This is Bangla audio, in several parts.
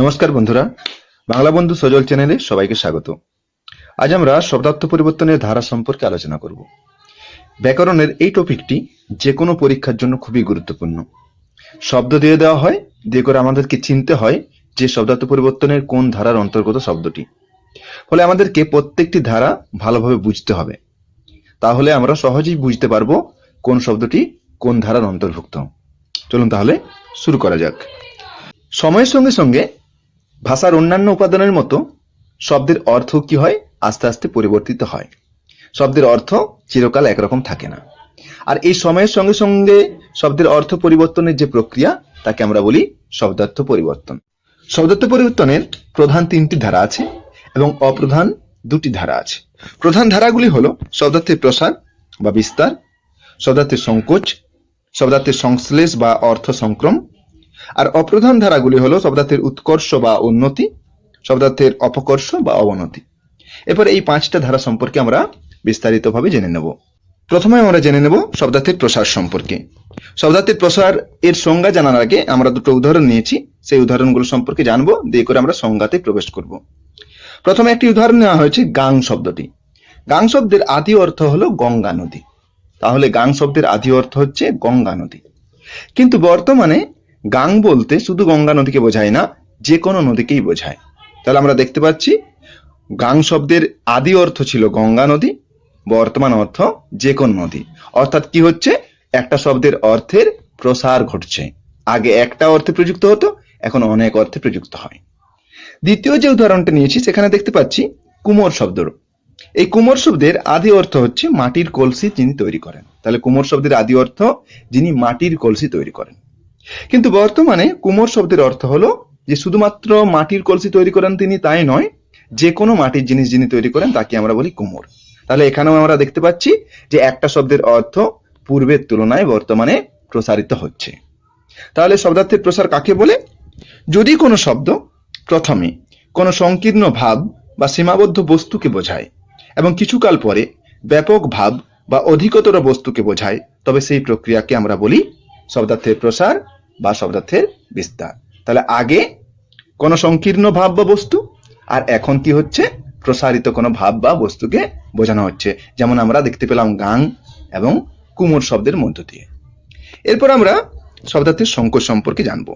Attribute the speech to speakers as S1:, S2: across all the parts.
S1: নমস্কার বন্ধুরা। বাংলা বন্ধু সজল চ্যানেলে সবাইকে স্বাগত। আজ আমরা শব্দার্থ পরিবর্তনের ধারা সম্পর্কে আলোচনা করব। ব্যাকরণের এই টপিকটি যে কোনো পরীক্ষার জন্য খুবই গুরুত্বপূর্ণ। শব্দ দিয়ে দেওয়া হয়, দিয়ে করে আমাদেরকে চিনতে হয় যে শব্দার্থ পরিবর্তনের কোন ধারার অন্তর্গত শব্দটি। ফলে আমাদেরকে প্রত্যেকটি ধারা ভালোভাবে বুঝতে হবে। তাহলে আমরা সহজেই বুঝতে পারব কোন শব্দটি কোন ধারার অন্তর্ভুক্ত। চলুন তাহলে শুরু করা যাক। সময়ের সঙ্গে সঙ্গে ভাষার অন্যান্য উপাদানের মতো শব্দের অর্থ কি হয়? আস্তে আস্তে পরিবর্তিত হয়। শব্দের অর্থ চিরকাল একরকম থাকে না। আর এই সময়ের সঙ্গে সঙ্গে শব্দের অর্থ পরিবর্তনের যে প্রক্রিয়া, তাকে আমরা বলি শব্দার্থ পরিবর্তন। শব্দার্থ পরিবর্তনের প্রধান তিনটি ধারা আছে এবং অপ্রধান দুটি ধারা আছে। প্রধান ধারাগুলি হল শব্দার্থের প্রসার বা বিস্তার, শব্দার্থের সংকোচ, শব্দার্থের সংশ্লেষ বা অর্থ সংক্রম আর অপ্রধান ধারাগুলি হলো শব্দার্থের উৎকর্ষ বা উন্নতি শব্দার্থের অপকর্ষ বা অবনতি। এরপর এই পাঁচটা ধারা সম্পর্কে আমরা বিস্তারিতভাবে জেনে নেব। প্রথমে আমরা জেনে নেব শব্দার্থের প্রসার সম্পর্কে। শব্দার্থের প্রসার এর সংজ্ঞা জানার আগে আমরা দুটো উদাহরণ নিয়েছি। সেই উদাহরণগুলো সম্পর্কে জানব, দিয়ে করে আমরা সংজ্ঞাতে প্রবেশ করব। প্রথমে একটি উদাহরণ নেওয়া হয়েছে গাং শব্দটি। গাং শব্দের আদি অর্থ হলো গঙ্গা নদী। তাহলে গাং শব্দের আদি অর্থ হচ্ছে গঙ্গা নদী। কিন্তু বর্তমানে গাং বলতে শুধু গঙ্গা নদীকে বোঝায় না, যে কোনো নদীকেই বোঝায়। তাহলে আমরা দেখতে পাচ্ছি, গাং শব্দের আদি অর্থ ছিল গঙ্গা নদী, বর্তমান অর্থ যে কোন নদী। অর্থাৎ কি হচ্ছে? একটা শব্দের অর্থের প্রসার ঘটছে। আগে একটা অর্থে প্রযুক্ত হতো, এখন অনেক অর্থে প্রযুক্ত হয়। দ্বিতীয় যে উদাহরণটা নিয়েছি, সেখানে দেখতে পাচ্ছি কুমোর শব্দের এই কুমোর শব্দের আদি অর্থ হচ্ছে মাটির কলসি যিনি তৈরি করেন। তাহলে কুমোর শব্দের আদি অর্থ যিনি মাটির কলসি তৈরি করেন। কিন্তু বর্তমানে কুমোর শব্দের অর্থ হলো যে শুধুমাত্র মাটির কলসি তৈরি করেন তিনি তাই নয়, যে কোনো মাটির জিনিস যিনি তৈরি করেন তাকে আমরা বলি কুমোর। তাহলে এখানেও আমরা দেখতে পাচ্ছি যে একটা শব্দের অর্থ পূর্বের তুলনায় বর্তমানে প্রসারিত হচ্ছে। তাহলে শব্দার্থের প্রসার কাকে বলে? যদি কোনো শব্দ প্রথমে কোনো সংকীর্ণ ভাব বা সীমাবদ্ধ বস্তুকে বোঝায় এবং কিছুকাল পরে ব্যাপক ভাব বা অধিকতর বস্তুকে বোঝায়, তবে সেই প্রক্রিয়াকে আমরা বলি শব্দার্থের প্রসার বা শব্দার্থের বিস্তার। তাহলে আগে কোনো সংকীর্ণ ভাব বা বস্তু, আর এখন কি হচ্ছে? প্রসারিত কোনো ভাব বা বস্তুকে বোঝানো হচ্ছে। যেমন আমরা দেখতে পেলাম গাং এবং কুমোর শব্দের মধ্য দিয়ে। এরপর আমরা শব্দার্থের সংকোচ সম্পর্কে জানব।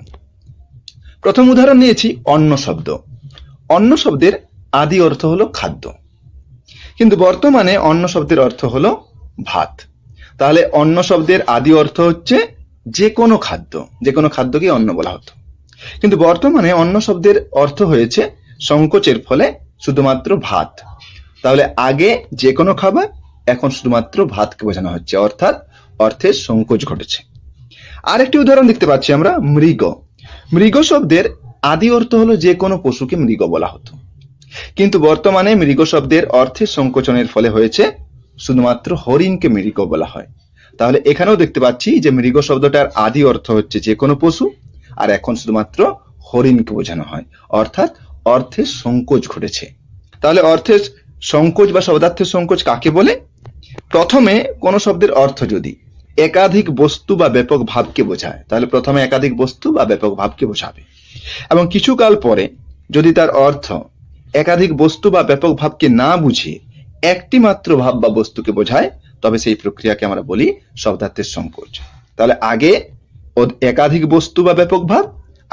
S1: প্রথম উদাহরণ নিয়েছি, অন্ন শব্দ। অন্ন শব্দের আদি অর্থ হলো খাদ্য। কিন্তু বর্তমানে অন্ন শব্দের অর্থ হলো ভাত। তাহলে অন্ন শব্দের আদি অর্থ হচ্ছে যে কোনো খাদ্য যে কোনো খাদ্যকে অন্ন বলা হতো। কিন্তু বর্তমানে অন্ন শব্দের অর্থ হয়েছে সংকোচের ফলে শুধুমাত্র ভাত। তাহলে আগে যে কোনো খাবার, এখন শুধুমাত্র ভাতকে বোঝানো হচ্ছে, অর্থাৎ অর্থের সংকোচ ঘটেছে। আরেকটি উদাহরণ দেখতে পাচ্ছি আমরা, মৃগ। মৃগ শব্দের আদি অর্থ হলো যে কোনো পশুকে মৃগ বলা হতো। কিন্তু বর্তমানে মৃগ শব্দের অর্থের সংকোচনের ফলে হয়েছে শুধুমাত্র হরিণকে মৃগ বলা হয়। তাহলে এখানেও দেখতে পাচ্ছি যে মৃগ শব্দটার আদি অর্থ হচ্ছে যে কোনো পশু, আর এখন শুধুমাত্র হরিণকে বোঝানো হয়। অর্থাৎ অর্থের সংকোচ ঘটেছে। তাহলে অর্থের সংকোচ বা শব্দার্থের সংকোচ কাকে বলে? প্রথমে কোনো শব্দের অর্থ যদি একাধিক বস্তু বা ব্যাপক ভাবকে বোঝায়, তাহলে প্রথমে একাধিক বস্তু বা ব্যাপক ভাবকে বোঝাবে। এবং কিছুকাল পরে যদি তার অর্থ একাধিক বস্তু বা ব্যাপক ভাবকে না বুঝে একটি মাত্র ভাব বা বস্তুকে বোঝায় তবে সেই প্রক্রিয়াকে আমরা বলি শব্দার্থের সংকোচ। তাহলে আগে একাধিক বস্তু বা ব্যাপক ভাব,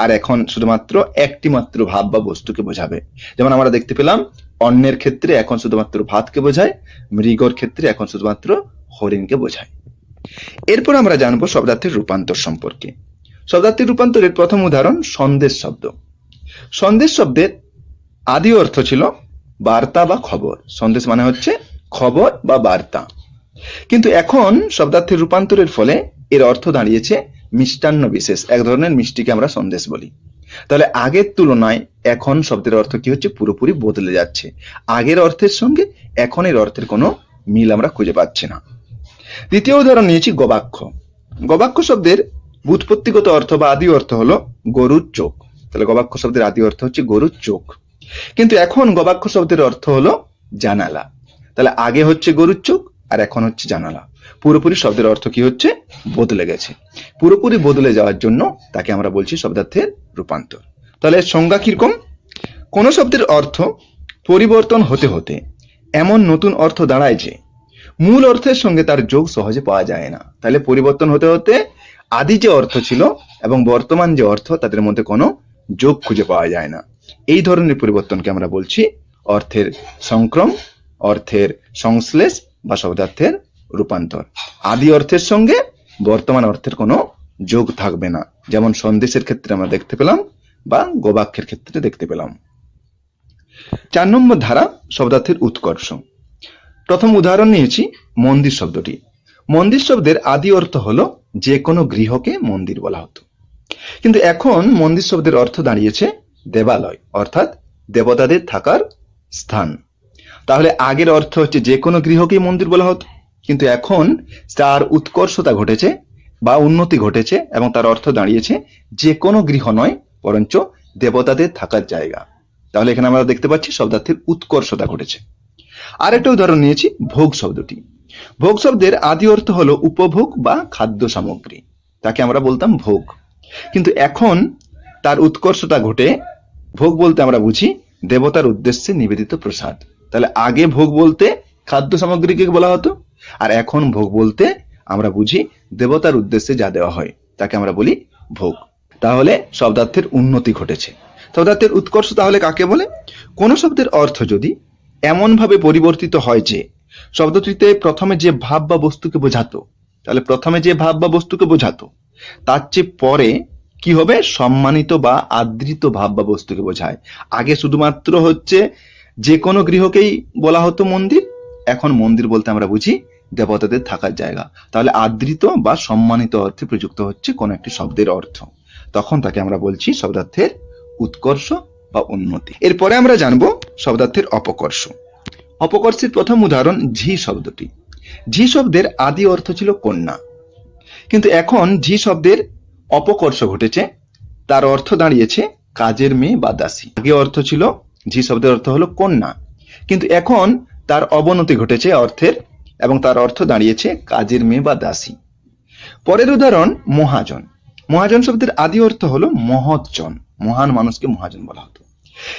S1: আর এখন শুধুমাত্র একটি মাত্র ভাব বা বস্তুকে বোঝাবে। যেমন আমরা দেখতে পেলাম অন্যের ক্ষেত্রে এখন শুধুমাত্র ভাতকে বোঝায়, মৃগর ক্ষেত্রে এখন শুধুমাত্র হরিণকে বোঝায়। এরপর আমরা জানব শব্দার্থের রূপান্তর সম্পর্কে। শব্দার্থের রূপান্তরের প্রথম উদাহরণ সন্দেশ শব্দ। সন্দেশ শব্দের আদি অর্থ ছিল বার্তা বা খবর। সন্দেশ মানে হচ্ছে খবর বা বার্তা। কিন্তু এখন শব্দার্থের রূপান্তরের ফলে এর অর্থ দাঁড়িয়েছে মিষ্টান্ন বিশেষ, এক ধরনের মিষ্টিকে আমরা সন্দেশ বলি। তাহলে আগের তুলনায় এখন শব্দের অর্থ কি হচ্ছে? পুরোপুরি বদলে যাচ্ছে। আগের অর্থের সঙ্গে এখনের অর্থের কোনো মিল আমরা খুঁজে পাচ্ছি না। দ্বিতীয় উদাহরণ নিয়েছি গবাক্ষ। গবাক্ষ শব্দের বুৎপত্তিগত অর্থ বা আদি অর্থ হলো গরুর চোখ। তাহলে গবাক্ষ শব্দের আদি অর্থ হচ্ছে গরুর চোখ। কিন্তু এখন গবাক্ষ শব্দের অর্থ হলো জানালা। তাহলে আগে হচ্ছে গরুর চোখ আর এখন হচ্ছে জানালা। পুরোপুরি শব্দের অর্থ কি হচ্ছে? বদলে গেছে। পুরোপুরি বদলে যাওয়ার জন্য তাকে আমরা বলছি শব্দার্থের রূপান্তর। তাহলে সংজ্ঞা কীরকম? কোন শব্দের অর্থ পরিবর্তন হতে হতে এমন নতুন অর্থ দাঁড়ায় যে মূল অর্থের সঙ্গে তার যোগ সহজে পাওয়া যায় না। তাহলে পরিবর্তন হতে হতে আদি যে অর্থ ছিল এবং বর্তমান যে অর্থ, তাদের মধ্যে কোনো যোগ খুঁজে পাওয়া যায় না। এই ধরনের পরিবর্তনকে আমরা বলছি অর্থের সংক্রম, অর্থের সংশ্লেষ বা শব্দার্থের রূপান্তর। আদি অর্থের সঙ্গে বর্তমান অর্থের কোনো যোগ থাকবে না। যেমন সন্দেশের ক্ষেত্রে আমরা দেখতে পেলাম বা গোবাক্যের ক্ষেত্রে দেখতে পেলাম। চার নম্বর ধারা, শব্দার্থের উৎকর্ষ। প্রথম উদাহরণ নিয়েছি মন্দির শব্দটি। মন্দির শব্দের আদি অর্থ হলো যে কোনো গৃহকে মন্দির বলা হতো। কিন্তু এখন মন্দির শব্দের অর্থ দাঁড়িয়েছে দেবালয়, অর্থাৎ দেবতাদের থাকার স্থান। তাহলে আগের অর্থ হচ্ছে যে কোনো গৃহকেই মন্দির বলা হতো। কিন্তু এখন তার উৎকর্ষতা ঘটেছে বা উন্নতি ঘটেছে এবং তার অর্থ দাঁড়িয়েছে যে কোনো গৃহ নয়, বরঞ্চ দেবতাদের থাকার জায়গা। তাহলে এখানে আমরা দেখতে পাচ্ছি শব্দার্থের উৎকর্ষতা ঘটেছে। আরেকটা উদাহরণ নিয়েছি, ভোগ শব্দটি। ভোগ শব্দের আদি অর্থ হলো উপভোগ বা খাদ্য সামগ্রী। তাকে আমরা বলতাম ভোগ। কিন্তু এখন তার উৎকর্ষতা ঘটে, ভোগ বলতে আমরা বুঝি দেবতার উদ্দেশ্যে নিবেদিত প্রসাদ। তাহলে আগে ভোগ বলতে খাদ্য সামগ্রীকে বলা হতো, আর এখন ভোগ বলতে আমরা বুঝি দেবতার উদ্দেশ্যে যা দেওয়া হয়, তাকে আমরা বলি ভোগ। তাহলে শব্দার্থের উন্নতি ঘটেছে। শব্দার্থের উৎকর্ষ তাহলে কাকে বলে? কোন শব্দের অর্থ যদি এমনভাবে পরিবর্তিত হয় যে শব্দটিতে প্রথমে যে ভাব বা বস্তুকে বোঝাতো, তাহলে প্রথমে যে ভাব বা বস্তুকে বোঝাতো, তার চেয়ে পরে কি হবে? সম্মানিত বা আদৃত ভাব বা বস্তুকে বোঝায়। আগে শুধুমাত্র হচ্ছে যে কোনো গৃহকেই বলা হতো মন্দির, এখন মন্দির বলতে আমরা বুঝি দেবতাদের থাকার জায়গা। তাহলে আদৃত বা সম্মানিত অর্থে প্রযুক্ত হচ্ছে কোন একটি শব্দের অর্থ। তখন তাকে আমরা বলছি শব্দার্থের উৎকর্ষ বা উন্নতি। এরপরে আমরা জানব শব্দার্থের অপকর্ষ। অপকর্ষের প্রথম উদাহরণ ঝি শব্দটি। ঝি শব্দের আদি অর্থ ছিল কন্যা। কিন্তু এখন ঝি শব্দের অপকর্ষ ঘটেছে, তার অর্থ দাঁড়িয়েছে কাজের মেয়ে বা দাসী। আগে অর্থ ছিল ঝি শব্দের অর্থ হলো কন্যা। কিন্তু এখন তার অবনতি ঘটেছে অর্থের এবং তার অর্থ দাঁড়িয়েছে কাজের মেয়ে বা দাসী। পরের উদাহরণ, মহাজন। মহাজন শব্দের আদি অর্থ হলো মহৎজন। মহান মানুষকে মহাজন বলা হতো।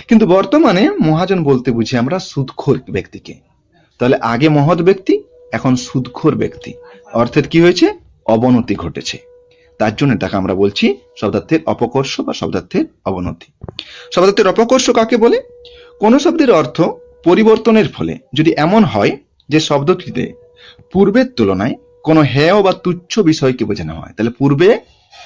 S1: কিন্তু বর্তমানে মহাজন বলতে বুঝি আমরা সুদখোর ব্যক্তিকে। তাহলে আগে মহৎ ব্যক্তি, এখন সুদখোর ব্যক্তি। অর্থের কি হয়েছে? অবনতি ঘটেছে। তার জন্য তাকে আমরা বলছি শব্দার্থের অপকর্ষ বা শব্দার্থের অবনতি। শব্দার্থের অপকর্ষ কাকে বলে? কোন শব্দের অর্থ পরিবর্তনের ফলে। যদি এমন হয় যে শব্দটিতে পূর্বের তুলনায় কোনো হেয় বা তুচ্ছ বিষয়কে বোঝানো হয়, তাহলে পূর্বে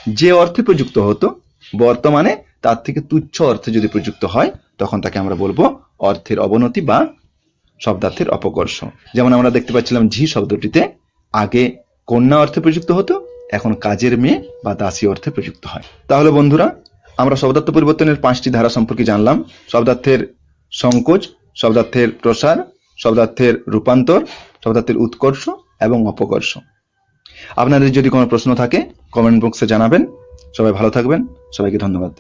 S1: যে অর্থে প্রযুক্ত হতো, বর্তমানে তার থেকে তুচ্ছ অর্থে যদি প্রযুক্ত হয়, তখন তাকে আমরা বলব অর্থের অবনতি বা শব্দার্থের অপকর্ষ। যেমন আমরা দেখতে পাচ্ছিলাম ঝি শব্দটিতে আগে কন্যা অর্থে প্রযুক্ত হতো এখন কাজের মেয়ে বা দাসী অর্থে প্রযুক্ত হয়। তাহলে বন্ধুরা, আমরা শব্দার্থ পরিবর্তনের পাঁচটি ধারা সম্পর্কে জানলাম। শব্দার্থের সংকোচ শব্দার্থের প্রসার শব্দার্থের রূপান্তর শব্দার্থের উৎকর্ষ এবং অপকর্ষ। আপনাদের যদি কোনো প্রশ্ন থাকে কমেন্ট বক্সে জানাবেন। সবাই ভালো থাকবেন। সবাইকে ধন্যবাদ।